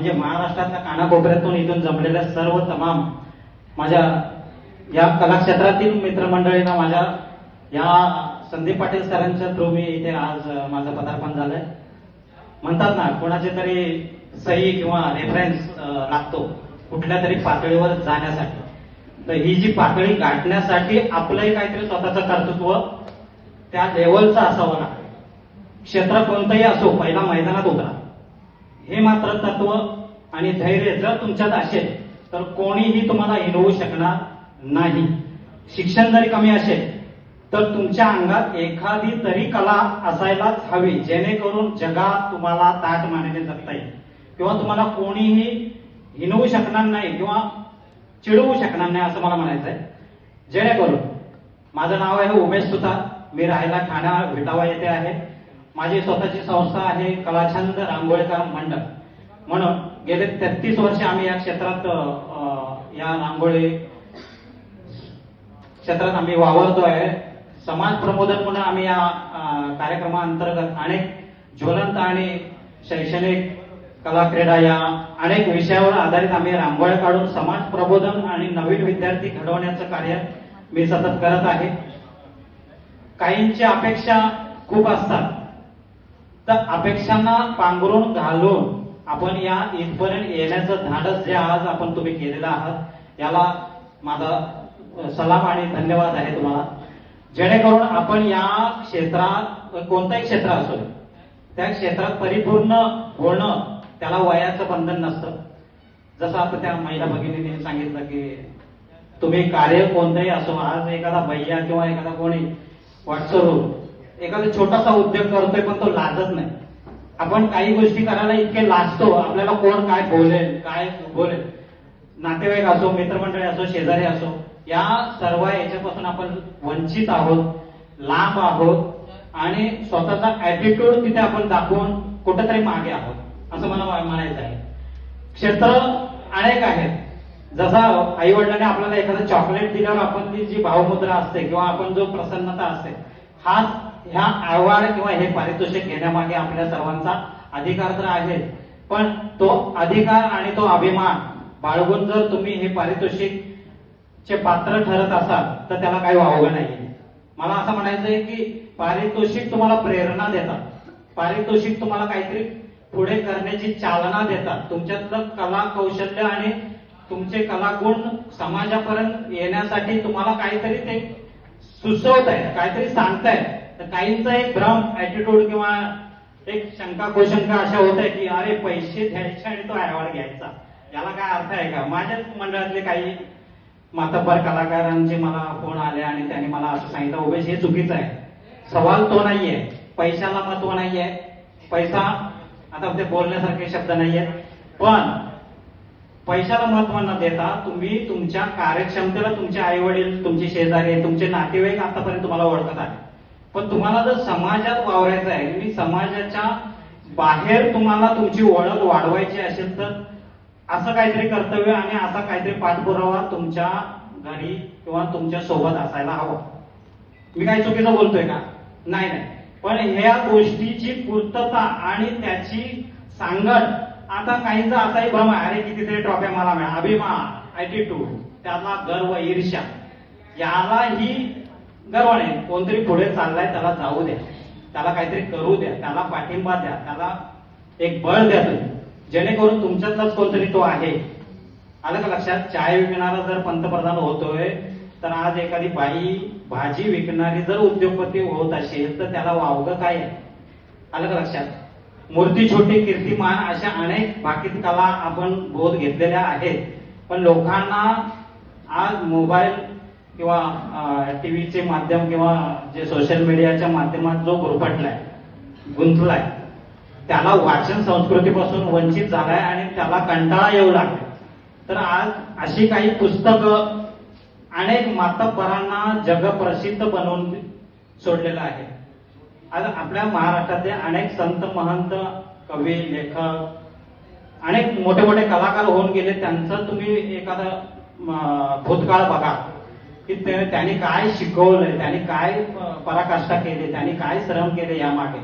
म्हणजे महाराष्ट्रातल्या कानाकोपऱ्यातून इथून जमलेल्या सर्व तमाम माझ्या या कलाक्षेत्रातील मित्रमंडळींना माझ्या या संदीप पाटील सरांच्या थ्रू मी इथे आज माझं पदार्पण झालंय. म्हणतात ना कोणाचे तरी सही किंवा रेफरन्स लागतो कुठल्या तरी पातळीवर जाण्यासाठी. तर ही जी पातळी गाठण्यासाठी आपलंही काहीतरी स्वतःचं कर्तृत्व त्या लेवलचं असावं लागतं. क्षेत्र कोणतंही असो पहिला मैदानात उतरा. हे मात्र तत्व आणि धैर्य जर तुमच्यात असेल तर कोणीही तुम्हाला हिरवू शकणार नाही. शिक्षण जरी कमी असेल तर तुमच्या अंगात एखादी तरी कला असायलाच हवी जेणेकरून जगात तुम्हाला ताट मानेने जगता येईल. किंवा तुम्हाला कोणीही हिनवू शकणार नाही किंवा चिडवू शकणार नाही असं मला म्हणायचं आहे. जेणेकरून माझं नाव आहे उमेश सुतार. मी राहायला ठाणा विटावा येथे आहे. माझी स्वतःची संस्था आहे कलाछंद रांगोळीकर मंडळ म्हणून गेले तेहतीस वर्ष आम्ही या क्षेत्रात या रांगोळी क्षेत्रात आम्ही वावरतोय समाज प्रबोधन म्हणून आम्ही या कार्यक्रमाअंतर्गत अनेक ज्वलंत आणि शैक्षणिक कला क्रीडा या अनेक विषयावर आधारित आम्ही रांगोळ्या काढून समाज प्रबोधन आणि नवीन विद्यार्थी घडवण्याचं कार्य मी सतत करत आहे. काहींची अपेक्षा खूप असतात. तर अपेक्षांना पांघरून घालून आपण या इथपर्यंत येण्याचं धाडस जे आज आपण तुम्ही केलेलं आहात याला माझा सलाम आणि धन्यवाद आहे तुम्हाला. जेणेकरून आपण या क्षेत्रात कोणताही क्षेत्र असो त्या क्षेत्रात परिपूर्ण होणं त्याला वयाचं बंधन नसतं. जसं आता त्या महिला भगिनीने सांगितलं की तुम्ही कार्य कोणतंही असो आज एखादा भैया किंवा एखादा कोणी व्हॉट्सअप एखादा छोटासा उद्योग करतोय पण तो लाजत नाही. आपण काही गोष्टी करायला इतके लाजतो आपल्याला कोण काय बोलेल काय बोलेल? नातेवाईक असो मित्रमंडळी असो शेजारी असो या सर्व याच्यापासून आपण वंचित आहोत लांब आहोत आणि स्वतःचा ऍटिट्यूड तिथे आपण दाखवून कुठेतरी मागे आहोत असं मला म्हणायचं आहे. क्षेत्र अनेक आहेत. जसा आई वडिलांनी आपल्याला एखादं चॉकलेट दिल्यावर आपण ती जी भावमुद्रा असते किंवा आपण जो प्रसन्नता असते हा ह्या अहवाल किंवा हे पारितोषिक घेण्यामागे आपल्या सर्वांचा अधिकार तर आहे पण तो अधिकार आणि तो अभिमान बाळगून जर तुम्ही हे पारितोषिक चे पात्र ठरत असाल तर त्याला काही वावगं नाही. मला असं म्हणायचं आहे की पारितोषिक तुम्हाला प्रेरणा देतात. पारितोषिक तुम्हाला काहीतरी पुढे करण्याची चालना देतात. तुमच्यातलं कला कौशल्य आणि तुमचे कलागुण समाजापर्यंत येण्यासाठी तुम्हाला काहीतरी ते सुचवत आहे काहीतरी सांगताय तर काहींचा एक भ्रम ऍटिट्यूड किंवा एक शंका कोशंका अशा होत आहे की अरे पैसे द्यायचे आणि तो अवॉर्ड घ्यायचा. याला काय अर्थ आहे का? माझ्याच मंडळातले काही मातब्बर कलाकारांचे मला फोन आले आणि त्यांनी मला असं सांगितलं उभेश हे चुकीचं आहे. सवाल तो नाहीये. पैशाला महत्त्व नाहीये. पैसा आता ते बोलण्यासारखे शब्द नाहीये. पण पैशाला महत्त्व न देता तुम्ही तुमच्या कार्यक्षमतेला तुमचे आई वडील तुमचे शेजारी तुमचे नातेवाईक आतापर्यंत तुम्हाला ओळखत आहे पण तुम्हाला जर समाजात वावरायचं आहे तुम्ही समाजाच्या बाहेर तुम्हाला तुमची ओळख वाढवायची असेल तर असं काहीतरी कर्तव्य आणि असा काहीतरी पाठपुरावा तुमच्या घरी किंवा तुमच्यासोबत असायला हवा. मी काही चुकीचं बोलतोय का? नाही नाही. पण ह्या गोष्टीची पूर्तता आणि त्याची सांगड आता काहींचा असाही भ्रम आहे. अरे कितीतरी ट्रॉफ्या मला मिळा अभिमान ऍटिट्यूड त्याला गर्व ईर्ष्या. याला ही गर्व नाही. कोणतरी पुढे चाललाय त्याला जाऊ द्या. त्याला काहीतरी करू द्या. त्याला पाठिंबा द्या. त्याला एक बळ द्या तुम्ही. जेणेकरून तुमच्यातलाच कोणतरी तो आहे. आलं का लक्षात? चाय विकणारा जर पंतप्रधान होतोय तर आज एखादी बाई भाजी विकणारी जर उद्योगपती होत असेल तर त्याला वावगं काय आहे? आलं का लक्षात? मूर्ती छोटी कीर्तिमान अशा अनेक बाकीत कला आपण बोध घेतलेल्या आहेत. पण लोकांना आज मोबाईल किंवा टीव्हीचे माध्यम किंवा जे सोशल मीडियाच्या माध्यमात जो गुरफटलाय गुंतलाय त्याला वाचन संस्कृतीपासून वंचित झालाय आणि त्याला कंटाळा येऊ लागला तर आज अशी काही पुस्तकं अनेक मातब्बरांना जगप्रसिद्ध बनवून सोडलेलं आहे. आज आपल्या महाराष्ट्रातले अनेक संत महंत कवी लेखक अनेक मोठे मोठे कलाकार होऊन गेले. त्यांचं तुम्ही एखादा भूतकाळ बघा की ते- त्यांनी काय शिकवलंय त्यांनी काय पराकाष्ठा केली त्यांनी काय श्रम केले यामागे.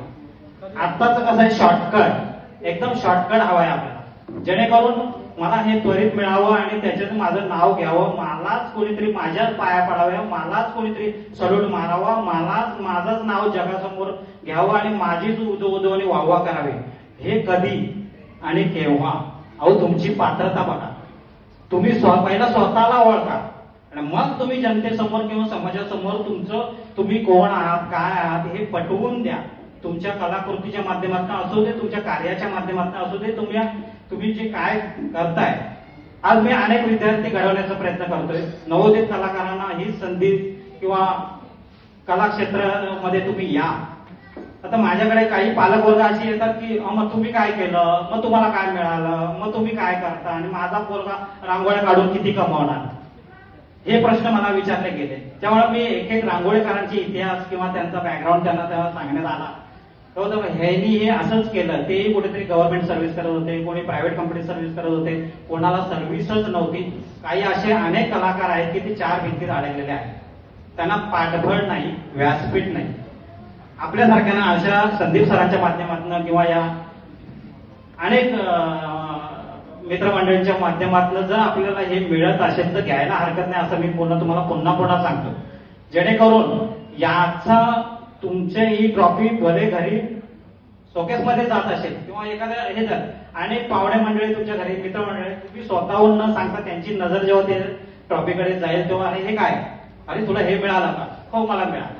आत्ताच कसं आहे शॉर्टकट एकदम शॉर्टकट हवाय आपल्याला. जेणेकरून मला हे त्वरित मिळावं आणि त्याच्यात माझं नाव घ्यावं. मलाच कोणीतरी माझ्याच पाया पडाव्या मलाच कोणीतरी सलूट मारावा मलाच माझंच नाव जगासमोर घ्यावं आणि माझीच उजो उजवणी वाहवा करावी. हे कधी आणि केव्हा? अहो तुमची पात्रता बघा. तुम्ही पहिला स्वतःला ओळखा. आणि मग तुम्ही जनतेसमोर किंवा समाजासमोर तुमचं तुम्ही कोण आहात काय आहात हे पटवून द्या. तुमच्या कलाकृतीच्या माध्यमातून असू दे तुमच्या कार्याच्या माध्यमातून असू दे तुम्ही तुम्ही जे काय करताय आज मी अनेक विद्यार्थी घडवण्याचा प्रयत्न करतोय. नवोदित कलाकारांना ही संधी किंवा कला क्षेत्रामध्ये तुम्ही या. आता माझ्याकडे काही पालक वर्ग अशी येतात की मग तुम्ही काय केलं? मग तुम्हाला काय मिळालं? मग तुम्ही काय करता? आणि माझा पोरगा रांगोळ्या काढून किती कमावणार? हे प्रश्न मला विचारले गेले. त्यामुळे मी एक एक रांगोळीकारांचे इतिहास किंवा त्यांचा बॅकग्राऊंड त्यांना तेव्हा सांगण्यात आला. हो, तेव्हा ह्यांनी हे असंच केलं. तेही कुठेतरी गव्हर्नमेंट सर्व्हिस करत होते कोणी प्रायव्हेट कंपनी सर्व्हिस करत होते कोणाला सर्व्हिसच नव्हती. काही असे अनेक कलाकार आहेत की ते चार भिंतीत अडकलेले आहेत. त्यांना पाठबळ नाही व्यासपीठ नाही. आपल्यासारख्यांना अशा संदीप सरांच्या माध्यमातून किंवा या अनेक मित्रमंडळींच्या माध्यमातून जर आपल्याला हे मिळत असेल तर घ्यायला हरकत नाही असं मी पुन्हा तुम्हाला पुन्हा पुन्हा सांगतो. जेणेकरून याचा तुमचे ही ट्रॉफी भले घरी शोकेस मध्ये जात असेल किंवा एखाद्या हे जर. अनेक पाहुणे मंडळी तुमच्या घरी मित्रमंडळी तुम्ही स्वतःहून न सांगता त्यांची नजर जेव्हा ते ट्रॉफीकडे जाईल तेव्हा अरे हे काय? अरे तुला हे मिळालं का? हो मला मिळालं.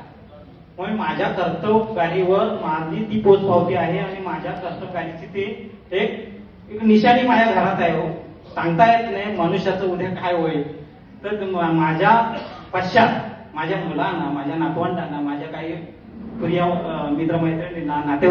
मग माझ्या कर्तव्यगाडीवर माझी ती पोच पावती आहे आणि माझ्या कर्तव्यगाडीची ती एक एक निशाणी माझ्या घरात आहे हो. सांगता येत नाही मनुष्याचं उद्या काय होईल? तर माझ्या पश्चात माझ्या मुलांना माझ्या नातवंडांना माझ्या काही प्रिय अं, मित्रमैत्रिणींना नाते